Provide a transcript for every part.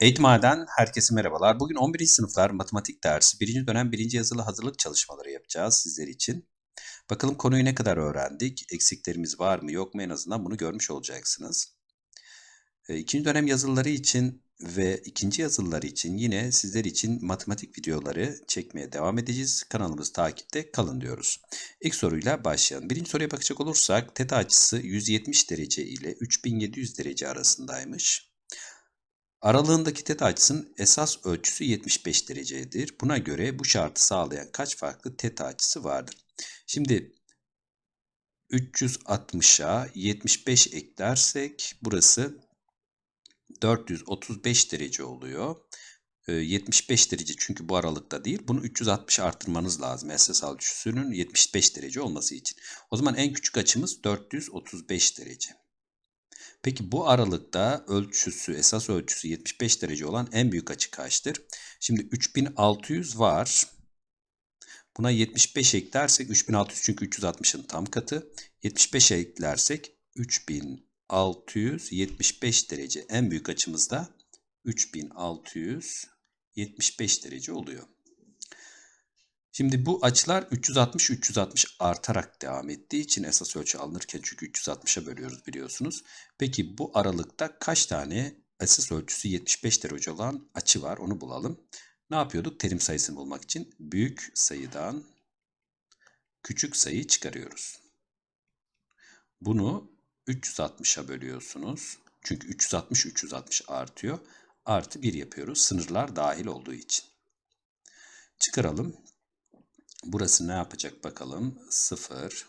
Eğitimhane'den herkese merhabalar. Bugün 11. sınıflar matematik dersi 1. dönem 1. yazılı hazırlık çalışmaları yapacağız sizler için. Bakalım konuyu ne kadar öğrendik? Eksiklerimiz var mı yok mu en azından bunu görmüş olacaksınız. E, İkinci dönem yazılıları için ve ikinci yazılıları için yine sizler için matematik videoları çekmeye devam edeceğiz. Kanalımızı takipte kalın diyoruz. İlk soruyla başlayalım. Birinci soruya bakacak olursak teta açısı 170 derece ile 3700 derece arasındaymış. Aralığındaki teta açısının esas ölçüsü 75 derecedir. Buna göre bu şartı sağlayan kaç farklı teta açısı vardır? Şimdi 360'a 75 eklersek burası 435 derece oluyor. Ee, 75 derece çünkü bu aralıkta değil. Bunu 360 artırmanız lazım. Esas ölçüsünün 75 derece olması için. O zaman en küçük açımız 435 derece. Peki bu aralıkta ölçüsü, esas ölçüsü 75 derece olan en büyük açı kaçtır? Şimdi 3600 var. Buna 75 eklersek 3600 çünkü 360'ın tam katı. 75 eklersek 3675 derece. En büyük açımız da 3675 derece oluyor. Şimdi bu açılar 360-360 artarak devam ettiği için esas ölçü alınırken çünkü 360'a bölüyoruz biliyorsunuz. Peki bu aralıkta kaç tane esas ölçüsü 75 derece olan açı var onu bulalım. Ne yapıyorduk? Terim sayısını bulmak için büyük sayıdan küçük sayı çıkarıyoruz. Bunu 360'a bölüyorsunuz. Çünkü 360-360 artıyor. Artı 1 yapıyoruz. Sınırlar dahil olduğu için. Çıkaralım. Burası ne yapacak bakalım. 0.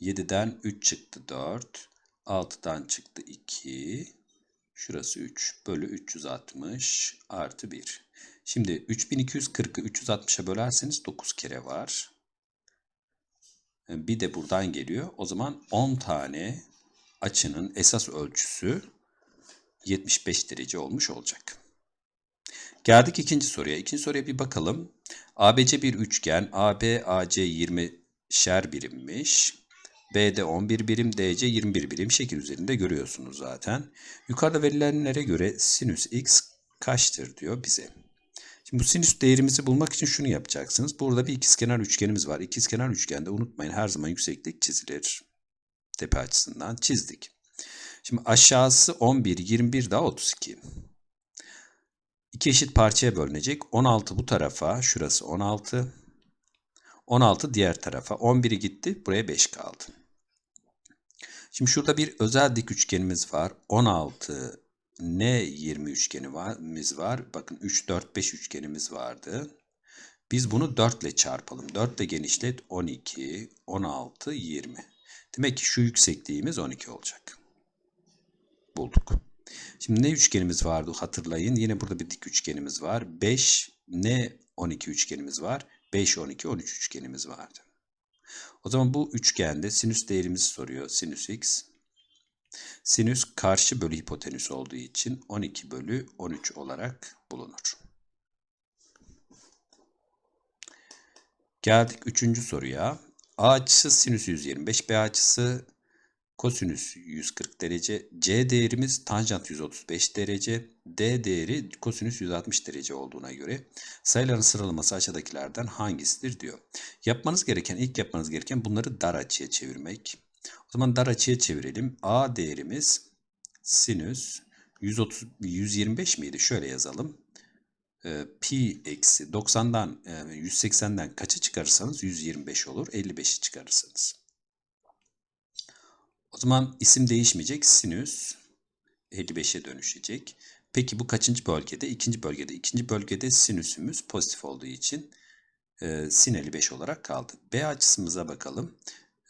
7'den 3 çıktı 4. 6'dan çıktı 2. Şurası 3 bölü 360 artı 1. Şimdi 3240'ı 360'a bölerseniz 9 kere var. Bir de buradan geliyor. O zaman 10 tane açının esas ölçüsü 75 derece olmuş olacak. Geldik ikinci soruya. İkinci soruya bir bakalım. ABC bir üçgen. AB, AC 20 şer birimmiş. BD 11 birim, DC 21 birim şekil üzerinde görüyorsunuz zaten. Yukarıda verilenlere göre sinüs x kaçtır diyor bize. Şimdi bu sinüs değerimizi bulmak için şunu yapacaksınız. Burada bir ikizkenar üçgenimiz var. İkizkenar üçgende unutmayın her zaman yükseklik çizilir. Tepe açısından çizdik. Şimdi aşağısı 11, 21 daha 32. İki eşit parçaya bölünecek. 16 bu tarafa, şurası 16. 16 diğer tarafa. 11'i gitti, buraya 5 kaldı. Şimdi şurada bir özel dik üçgenimiz var. 16 ne 20 üçgenimiz var. Bakın 3, 4, 5 üçgenimiz vardı. Biz bunu 4 ile çarpalım. 4 ile genişlet 12, 16, 20. Demek ki şu yüksekliğimiz 12 olacak. Bulduk. Şimdi ne üçgenimiz vardı hatırlayın. Yine burada bir dik üçgenimiz var. 5 ne 12 üçgenimiz var. 5, 12, 13 üçgenimiz vardı. O zaman bu üçgende sinüs değerimizi soruyor. Sinüs x. Sinüs karşı bölü hipotenüs olduğu için 12 bölü 13 olarak bulunur. Geldik üçüncü soruya. A açısı sinüs 125, B açısı kosinüs 140 derece, C değerimiz tanjant 135 derece, D değeri kosinüs 160 derece olduğuna göre sayıların sıralaması aşağıdakilerden hangisidir diyor. Yapmanız gereken, ilk yapmanız gereken bunları dar açıya çevirmek. O zaman dar açıya çevirelim. A değerimiz sinüs 130, 125 miydi? Şöyle yazalım. Ee, pi eksi 90'dan 180'den kaçı çıkarırsanız 125 olur. 55'i çıkarırsanız. O zaman isim değişmeyecek. Sinüs 55'e dönüşecek. Peki bu kaçıncı bölgede? İkinci bölgede. İkinci bölgede sinüsümüz pozitif olduğu için e, sin 55 olarak kaldı. B açısımıza bakalım.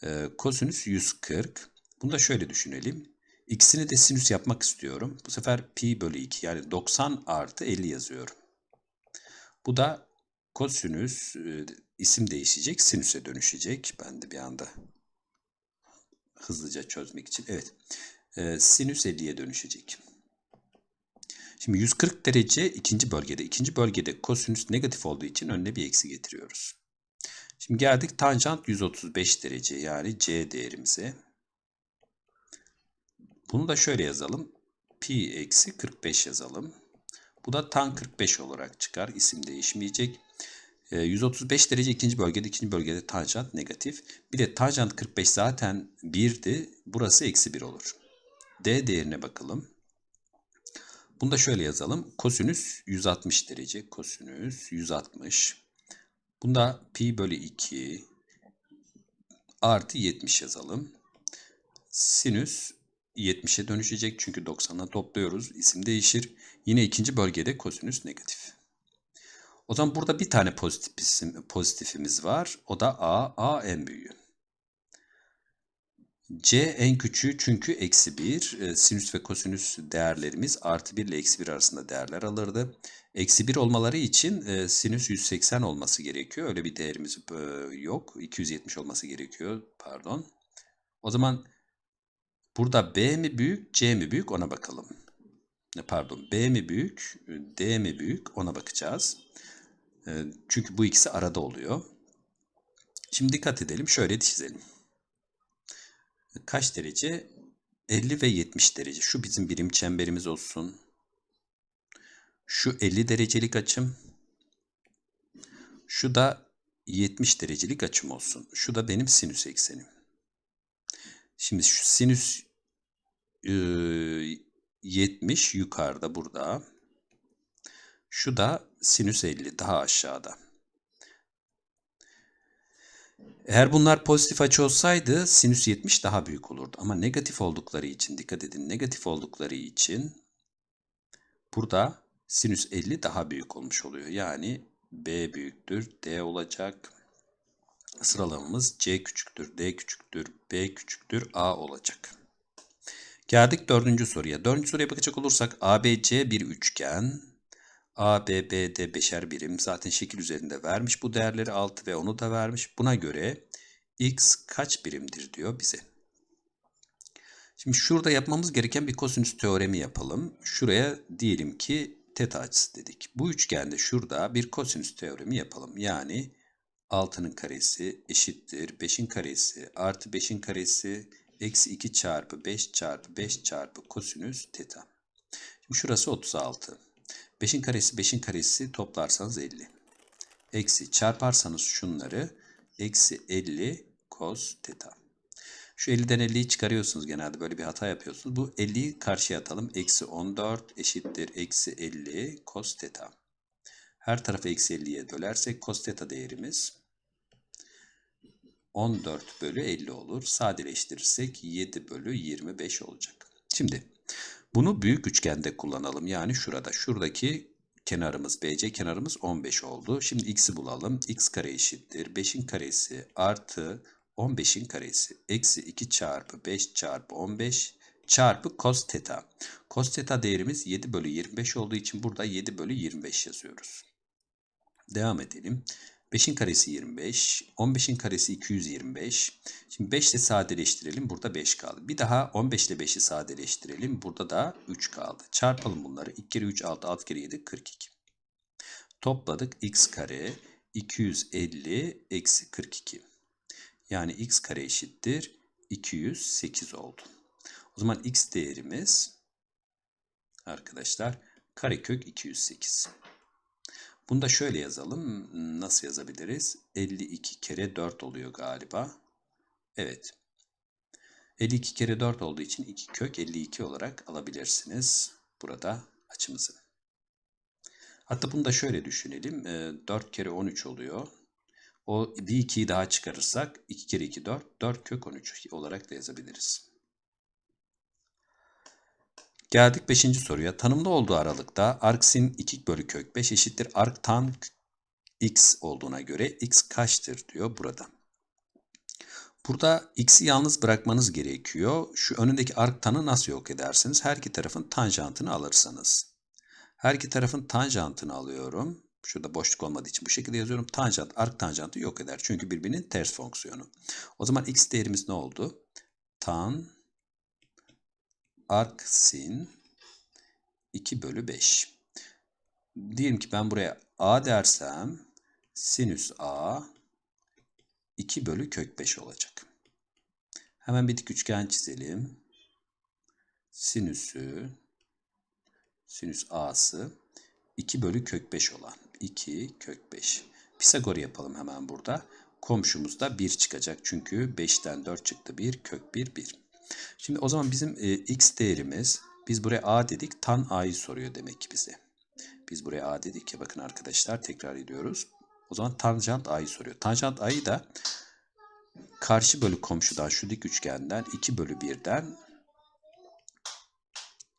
E, kosinüs 140. Bunu da şöyle düşünelim. İkisini de sinüs yapmak istiyorum. Bu sefer pi bölü 2 yani 90 artı 50 yazıyorum. Bu da kosinüs e, isim değişecek. Sinüse dönüşecek. Ben de bir anda hızlıca çözmek için. Evet. E, sinüs 50'ye dönüşecek. Şimdi 140 derece ikinci bölgede. İkinci bölgede kosinüs negatif olduğu için önüne bir eksi getiriyoruz. Şimdi geldik tanjant 135 derece yani C değerimize. Bunu da şöyle yazalım. Pi eksi 45 yazalım. Bu da tan 45 olarak çıkar. İsim değişmeyecek. E, 135 derece ikinci bölgede, ikinci bölgede tanjant negatif. Bir de tanjant 45 zaten 1'di. Burası eksi 1 olur. D değerine bakalım. Bunu da şöyle yazalım. Kosinüs 160 derece. Kosinüs 160. Bunda pi bölü 2 artı 70 yazalım. Sinüs 70'e dönüşecek çünkü 90'la topluyoruz. İsim değişir. Yine ikinci bölgede kosinüs negatif. O zaman burada bir tane pozitif, pozitifimiz var. O da A. A en büyüğü. C en küçüğü çünkü eksi 1. E, sinüs ve kosinüs değerlerimiz artı 1 ile eksi 1 arasında değerler alırdı. Eksi 1 olmaları için e, sinüs 180 olması gerekiyor. Öyle bir değerimiz e, yok. 270 olması gerekiyor. Pardon. O zaman burada B mi büyük, C mi büyük ona bakalım. Pardon B mi büyük, D mi büyük ona bakacağız. E, çünkü bu ikisi arada oluyor. Şimdi dikkat edelim. Şöyle çizelim kaç derece? 50 ve 70 derece. Şu bizim birim çemberimiz olsun. Şu 50 derecelik açım. Şu da 70 derecelik açım olsun. Şu da benim sinüs eksenim. Şimdi şu sinüs e, 70 yukarıda burada. Şu da sinüs 50 daha aşağıda. Eğer bunlar pozitif açı olsaydı sinüs 70 daha büyük olurdu. Ama negatif oldukları için dikkat edin negatif oldukları için burada sinüs 50 daha büyük olmuş oluyor. Yani B büyüktür D olacak. Sıralamamız C küçüktür D küçüktür B küçüktür A olacak. Geldik dördüncü soruya. Dördüncü soruya bakacak olursak ABC bir üçgen. A, B, B, D beşer birim. Zaten şekil üzerinde vermiş bu değerleri 6 ve onu da vermiş. Buna göre x kaç birimdir diyor bize. Şimdi şurada yapmamız gereken bir kosinüs teoremi yapalım. Şuraya diyelim ki teta açısı dedik. Bu üçgende şurada bir kosinüs teoremi yapalım. Yani 6'nın karesi eşittir 5'in karesi artı 5'in karesi eksi 2 çarpı 5 çarpı 5 çarpı kosinüs teta. Şimdi şurası 36. 5'in karesi 5'in karesi toplarsanız 50. Eksi çarparsanız şunları eksi 50 cos teta. Şu 50'den 50'yi çıkarıyorsunuz genelde böyle bir hata yapıyorsunuz. Bu 50'yi karşıya atalım. Eksi 14 eşittir eksi 50 cos teta. Her tarafı eksi 50'ye bölersek cos teta değerimiz 14 bölü 50 olur. Sadeleştirirsek 7 bölü 25 olacak. Şimdi bunu büyük üçgende kullanalım. Yani şurada. Şuradaki kenarımız BC kenarımız 15 oldu. Şimdi x'i bulalım. x kare eşittir. 5'in karesi artı 15'in karesi. Eksi 2 çarpı 5 çarpı 15 çarpı cos theta. Cos theta değerimiz 7 bölü 25 olduğu için burada 7 bölü 25 yazıyoruz. Devam edelim. 5'in karesi 25. 15'in karesi 225. Şimdi 5 ile sadeleştirelim. Burada 5 kaldı. Bir daha 15 ile 5'i sadeleştirelim. Burada da 3 kaldı. Çarpalım bunları. 2 kere 3 6 6 kere 7 42. Topladık. x kare 250 eksi 42. Yani x kare eşittir 208 oldu. O zaman x değerimiz arkadaşlar karekök 208. Bunu da şöyle yazalım. Nasıl yazabiliriz? 52 kere 4 oluyor galiba. Evet. 52 kere 4 olduğu için 2 kök 52 olarak alabilirsiniz burada açımızı. Hatta bunu da şöyle düşünelim. 4 kere 13 oluyor. O bir 2'yi daha çıkarırsak 2 kere 2 4, 4 kök 13 olarak da yazabiliriz. Geldik 5. soruya. Tanımlı olduğu aralıkta arksin 2 bölü kök 5 eşittir ark tan x olduğuna göre x kaçtır diyor burada. Burada x'i yalnız bırakmanız gerekiyor. Şu önündeki ark tanı nasıl yok edersiniz? Her iki tarafın tanjantını alırsanız. Her iki tarafın tanjantını alıyorum. Şurada boşluk olmadığı için bu şekilde yazıyorum. Tanjant, ark tanjantı yok eder. Çünkü birbirinin ters fonksiyonu. O zaman x değerimiz ne oldu? Tan arc sin 2 bölü 5. Diyelim ki ben buraya a dersem sinüs a 2 bölü kök 5 olacak. Hemen bir dik üçgen çizelim. Sinüsü sinüs a'sı 2 bölü kök 5 olan. 2 kök 5. Pisagor yapalım hemen burada. Komşumuzda 1 çıkacak. Çünkü 5'ten 4 çıktı 1. Kök 1 1. Şimdi o zaman bizim e, x değerimiz biz buraya a dedik. Tan a'yı soruyor demek ki bize. Biz buraya a dedik ya bakın arkadaşlar tekrar ediyoruz. O zaman tanjant a'yı soruyor. Tanjant a'yı da karşı bölü komşudan şu dik üçgenden 2 bölü 1'den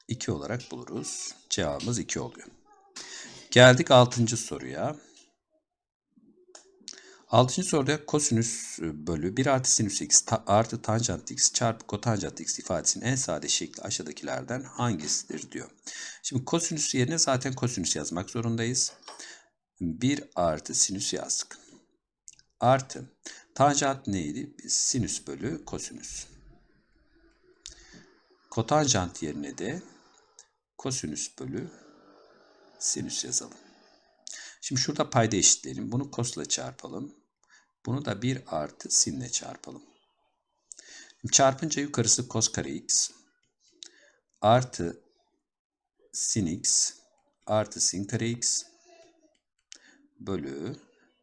2 olarak buluruz. Cevabımız 2 oluyor. Geldik 6. soruya. 6. soruda kosinüs bölü 1 artı sinüs x artı tanjant x çarpı kotanjant x ifadesinin en sade şekli aşağıdakilerden hangisidir diyor. Şimdi kosinüs yerine zaten kosinüs yazmak zorundayız. 1 artı sinüs yazdık. Artı tanjant neydi? Sinüs bölü kosinüs. Kotanjant yerine de kosinüs bölü sinüs yazalım. Şimdi şurada payda eşitleyelim. Bunu kosla çarpalım. Bunu da 1 artı sinle çarpalım. Şimdi çarpınca yukarısı kos kare x artı sin x artı sin kare x bölü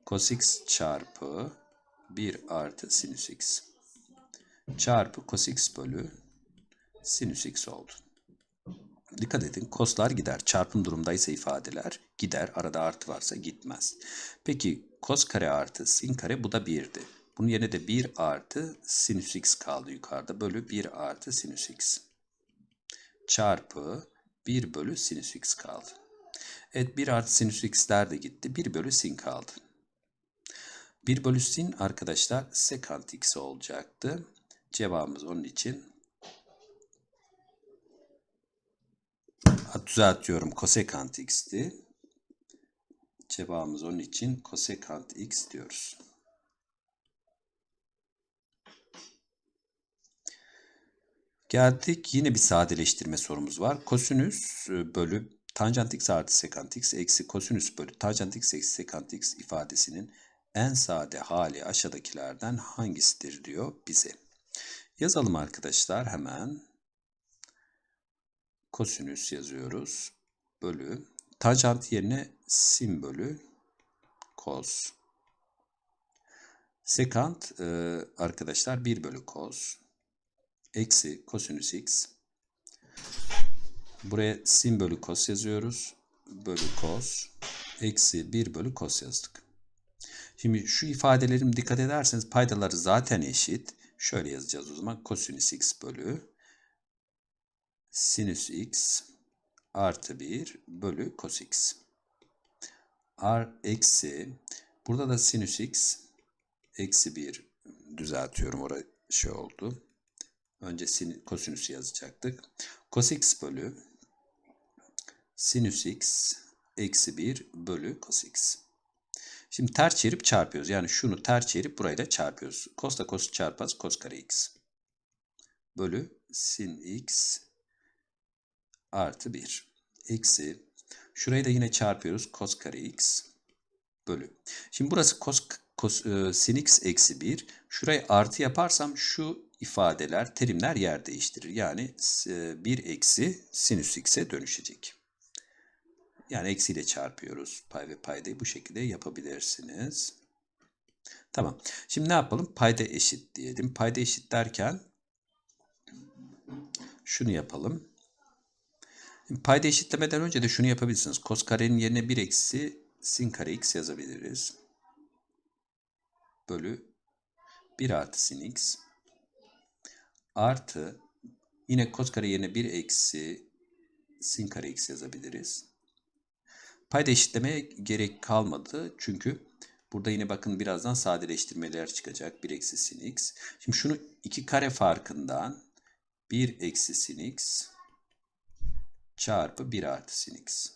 cos x çarpı 1 artı sinüs x çarpı cos x bölü sinüs x oldu. Dikkat edin koslar gider. Çarpım durumdaysa ifadeler gider. Arada artı varsa gitmez. Peki kos kare artı sin kare bu da 1'di. Bunun yerine de 1 artı sinüs x kaldı yukarıda. Bölü 1 artı sinüs x. Çarpı 1 bölü sinüs x kaldı. Evet 1 artı sinüs x'ler de gitti. 1 bölü sin kaldı. 1 bölü sin arkadaşlar sekant x olacaktı. Cevabımız onun için düzeltiyorum kosekant x'ti. Cevabımız onun için kosekant x diyoruz. Geldik yine bir sadeleştirme sorumuz var. Kosinüs e, bölü tanjant x artı sekant x eksi kosinüs bölü tanjant x eksi sekant x ifadesinin en sade hali aşağıdakilerden hangisidir diyor bize. Yazalım arkadaşlar hemen kosinüs yazıyoruz. Bölü. Tanjant yerine sin bölü kos. Sekant e, arkadaşlar 1 bölü kos. Eksi kosinüs x. Buraya sin bölü kos yazıyoruz. Bölü kos. Eksi 1 bölü kos yazdık. Şimdi şu ifadelerim dikkat ederseniz paydaları zaten eşit. Şöyle yazacağız o zaman. Kosinüs x bölü sinüs x artı 1 bölü cos x. R eksi burada da sinüs x eksi 1 düzeltiyorum orada şey oldu. Önce sin, kosinüs yazacaktık. Cos x bölü sinüs x eksi 1 bölü cos x. Şimdi ters çevirip çarpıyoruz. Yani şunu ters çevirip burayı da çarpıyoruz. Cos da cos çarpaz cos kare x. Bölü sin x artı 1. Eksi. Şurayı da yine çarpıyoruz. Cos kare x bölü. Şimdi burası cos, cos e, sin x eksi 1. Şurayı artı yaparsam şu ifadeler, terimler yer değiştirir. Yani e, 1 eksi sinüs x'e dönüşecek. Yani eksiyle çarpıyoruz. Pay ve paydayı bu şekilde yapabilirsiniz. Tamam. Şimdi ne yapalım? Payda eşit diyelim. Payda eşit derken şunu yapalım. Payda eşitlemeden önce de şunu yapabilirsiniz. Kos karenin yerine 1 eksi sin kare x yazabiliriz. Bölü 1 artı sin x. Artı yine kos kare yerine 1 eksi sin kare x yazabiliriz. Payda eşitlemeye gerek kalmadı. Çünkü burada yine bakın birazdan sadeleştirmeler çıkacak. 1 eksi sin x. Şimdi şunu 2 kare farkından 1 eksi sin x çarpı 1 artı sin x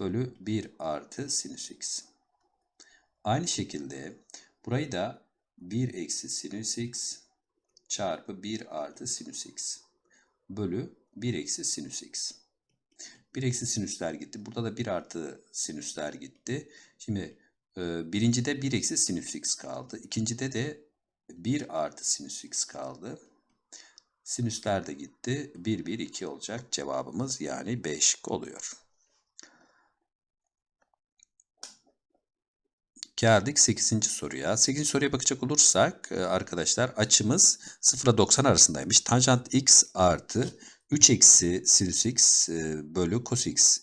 bölü 1 artı sinüs x. Aynı şekilde burayı da 1 eksi sinüs x çarpı 1 artı sinüs x bölü 1 eksi sinüs x. 1 eksi sinüsler gitti. Burada da 1 artı sinüsler gitti. Şimdi e, birincide 1 eksi sinüs x kaldı. İkincide de 1 artı sinüs x kaldı. Sinüsler de gitti. 1, 1, 2 olacak. Cevabımız yani 5 oluyor. Geldik 8. soruya. 8. soruya bakacak olursak e, arkadaşlar açımız 0 ile 90 arasındaymış. Tanjant x artı 3 eksi sinüs x e, bölü cos x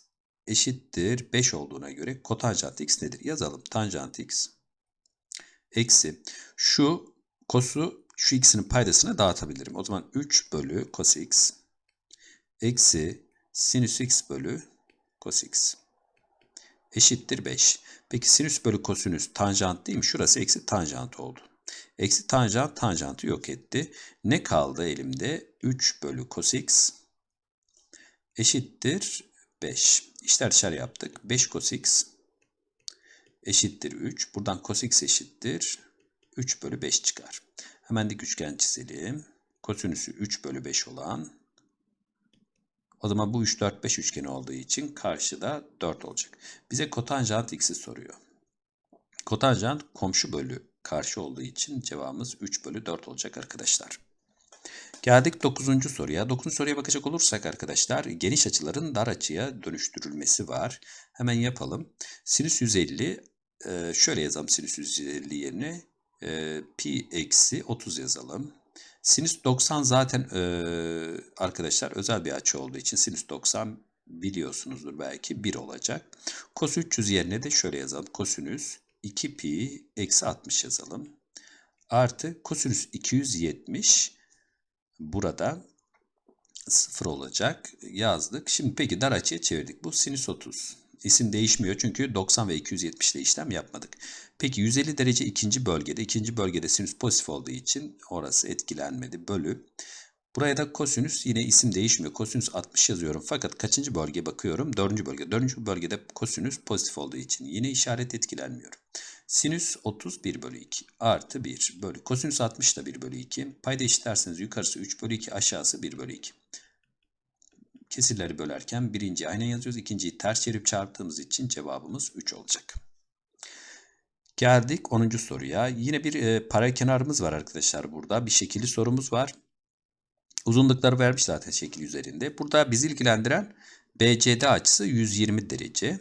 eşittir 5 olduğuna göre kotanjant x nedir? Yazalım. Tanjant x eksi şu kosu şu x'inin paydasına dağıtabilirim. O zaman 3 bölü cos x eksi sinüs x bölü cos x eşittir 5. Peki sinüs bölü kosinüs tanjant değil mi? Şurası eksi tanjant oldu. Eksi tanjant tanjantı yok etti. Ne kaldı elimde? 3 bölü cos x eşittir 5. İşler dışarı yaptık. 5 cos x eşittir 3. Buradan cos x eşittir 3 bölü 5 çıkar. Hemen dik üçgen çizelim. Kosinüsü 3 bölü 5 olan o zaman bu 3, 4, 5 üçgeni olduğu için karşıda 4 olacak. Bize kotanjant x'i soruyor. Kotanjant komşu bölü karşı olduğu için cevabımız 3 bölü 4 olacak arkadaşlar. Geldik 9. soruya. 9. soruya bakacak olursak arkadaşlar geniş açıların dar açıya dönüştürülmesi var. Hemen yapalım. Sinüs 150 e, şöyle yazalım sinüs 150 yerine e, pi eksi 30 yazalım. Sinüs 90 zaten e, arkadaşlar özel bir açı olduğu için sinüs 90 biliyorsunuzdur belki 1 olacak. Kos 300 yerine de şöyle yazalım. Kosinüs 2 pi eksi 60 yazalım. Artı kosinüs 270 burada 0 olacak yazdık. Şimdi peki dar açıya çevirdik. Bu sinüs 30. İsim değişmiyor çünkü 90 ve 270 ile işlem yapmadık. Peki 150 derece ikinci bölgede. ikinci bölgede sinüs pozitif olduğu için orası etkilenmedi. Bölü. Buraya da kosinüs yine isim değişmiyor. Kosinüs 60 yazıyorum. Fakat kaçıncı bölge bakıyorum? Dördüncü bölge. Dördüncü bölgede kosinüs pozitif olduğu için yine işaret etkilenmiyor. Sinüs 30 1 bölü 2 artı 1 bölü. Kosinüs 60 da 1 bölü 2. Payda eşitlerseniz yukarısı 3 bölü 2 aşağısı 1 bölü 2 kesirleri bölerken birinciyi aynen yazıyoruz. ikinciyi ters çevirip çarptığımız için cevabımız 3 olacak. Geldik 10. soruya. Yine bir e, paralel kenarımız var arkadaşlar burada. Bir şekilli sorumuz var. Uzunlukları vermiş zaten şekil üzerinde. Burada bizi ilgilendiren BCD açısı 120 derece.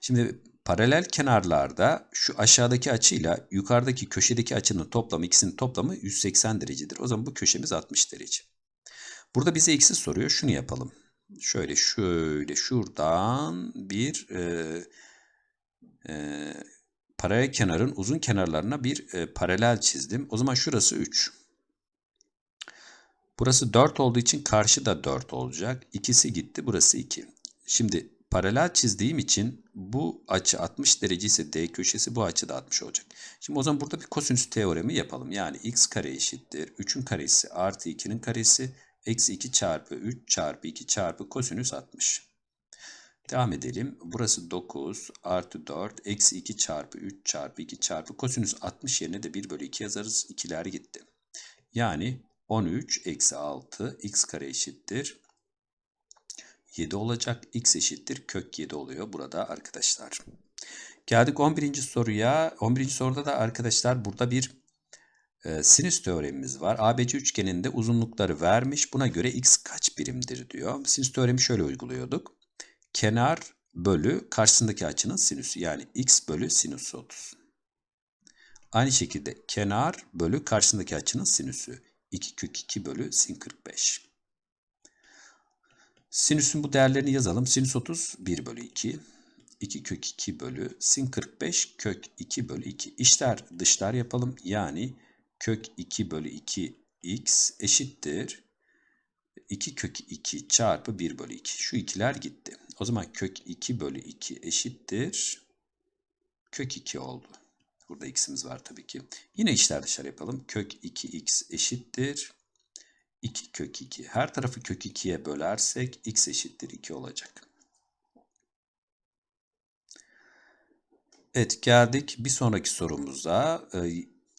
Şimdi paralel kenarlarda şu aşağıdaki açıyla yukarıdaki köşedeki açının toplamı ikisinin toplamı 180 derecedir. O zaman bu köşemiz 60 derece. Burada bize eksi soruyor. Şunu yapalım. Şöyle şöyle şuradan bir e, e, paralel kenarın uzun kenarlarına bir e, paralel çizdim. O zaman şurası 3. Burası 4 olduğu için karşı da 4 olacak. İkisi gitti. Burası 2. Şimdi paralel çizdiğim için bu açı 60 derece ise D köşesi bu açı da 60 olacak. Şimdi o zaman burada bir kosinüs teoremi yapalım. Yani x kare eşittir 3'ün karesi artı 2'nin karesi Eksi 2 çarpı 3 çarpı 2 çarpı kosinüs 60. Devam edelim. Burası 9 artı 4 eksi 2 çarpı 3 çarpı 2 çarpı kosinüs 60 yerine de 1 bölü 2 yazarız. 2'ler gitti. Yani 13 eksi 6 x kare eşittir. 7 olacak. x eşittir. Kök 7 oluyor burada arkadaşlar. Geldik 11. soruya. 11. soruda da arkadaşlar burada bir e, sinüs teoremimiz var. ABC üçgeninde uzunlukları vermiş. Buna göre x kaç birimdir diyor. Sinüs teoremi şöyle uyguluyorduk. Kenar bölü karşısındaki açının sinüsü. Yani x bölü sinüs 30. Aynı şekilde kenar bölü karşısındaki açının sinüsü. 2 kök 2 bölü sin 45. Sinüsün bu değerlerini yazalım. Sinüs 30 1 bölü 2. 2 kök 2 bölü sin 45 kök 2 bölü 2. İşler dışlar yapalım. Yani kök 2 bölü 2 x eşittir 2 kök 2 çarpı 1 bölü 2. Şu ikiler gitti. O zaman kök 2 bölü 2 eşittir kök 2 oldu. Burada x'imiz var tabii ki. Yine içler dışarı yapalım. Kök 2x eşittir 2 kök 2. Her tarafı kök 2'ye bölersek x eşittir 2 olacak. Evet geldik bir sonraki sorumuza.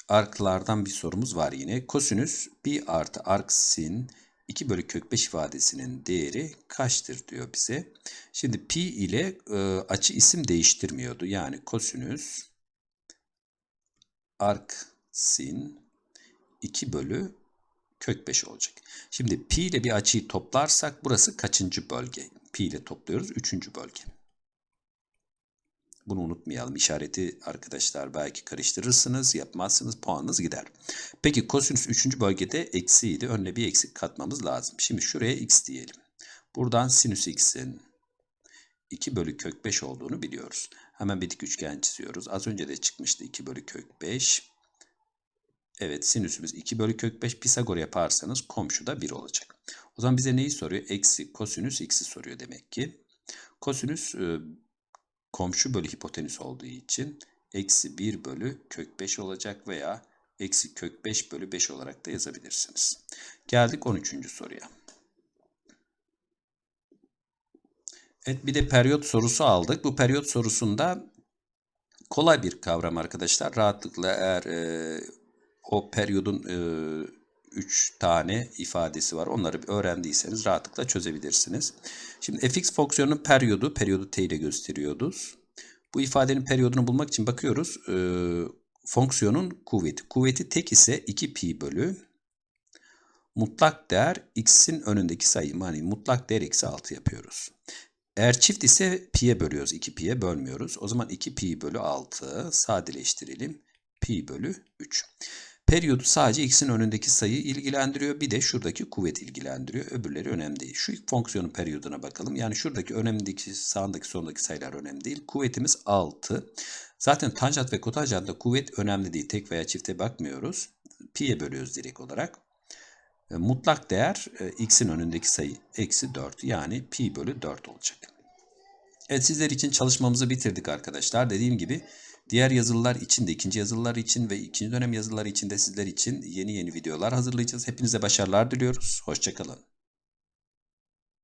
Arklardan bir sorumuz var yine. Kosinüs 1 artı arc sin 2 bölü kök 5 ifadesinin değeri kaçtır diyor bize. Şimdi pi ile e, açı isim değiştirmiyordu. Yani kosinüs arc sin 2 bölü kök 5 olacak. Şimdi pi ile bir açıyı toplarsak burası kaçıncı bölge? Pi ile topluyoruz. Üçüncü bölge. Bunu unutmayalım. İşareti arkadaşlar belki karıştırırsınız, yapmazsınız, puanınız gider. Peki kosinüs 3. bölgede eksiydi. Önüne bir eksik katmamız lazım. Şimdi şuraya x diyelim. Buradan sinüs x'in 2 bölü kök 5 olduğunu biliyoruz. Hemen bir dik üçgen çiziyoruz. Az önce de çıkmıştı 2 bölü kök 5. Evet sinüsümüz 2 bölü kök 5 Pisagor yaparsanız komşu da 1 olacak. O zaman bize neyi soruyor? Eksi kosinüs x'i soruyor demek ki. Kosinüs e, komşu bölü hipotenüs olduğu için eksi 1 bölü kök 5 olacak veya eksi kök 5 bölü 5 olarak da yazabilirsiniz. Geldik 13. soruya. Evet bir de periyot sorusu aldık. Bu periyot sorusunda kolay bir kavram arkadaşlar. Rahatlıkla eğer e, o periyodun 3 e, tane ifadesi var. Onları öğrendiyseniz rahatlıkla çözebilirsiniz. Şimdi fx fonksiyonunun periyodu, periyodu t ile gösteriyoruz. Bu ifadenin periyodunu bulmak için bakıyoruz. E, fonksiyonun kuvveti. Kuvveti tek ise 2 pi bölü mutlak değer x'in önündeki sayı. Yani mutlak değer eksi 6 yapıyoruz. Eğer çift ise pi'ye bölüyoruz. 2 pi'ye bölmüyoruz. O zaman 2 pi bölü 6 sadeleştirelim. Pi bölü 3. Periyodu sadece x'in önündeki sayı ilgilendiriyor. Bir de şuradaki kuvvet ilgilendiriyor. Öbürleri önemli değil. Şu fonksiyonun periyoduna bakalım. Yani şuradaki önemlideki sağındaki sondaki sayılar önemli değil. Kuvvetimiz 6. Zaten tanjant ve kotanjantta kuvvet önemli değil. Tek veya çifte bakmıyoruz. Pi'ye bölüyoruz direkt olarak. E, mutlak değer e, x'in önündeki sayı eksi 4 yani pi bölü 4 olacak. Evet sizler için çalışmamızı bitirdik arkadaşlar. Dediğim gibi diğer yazılılar için de ikinci yazılılar için ve ikinci dönem yazılıları için de sizler için yeni yeni videolar hazırlayacağız. Hepinize başarılar diliyoruz. Hoşçakalın.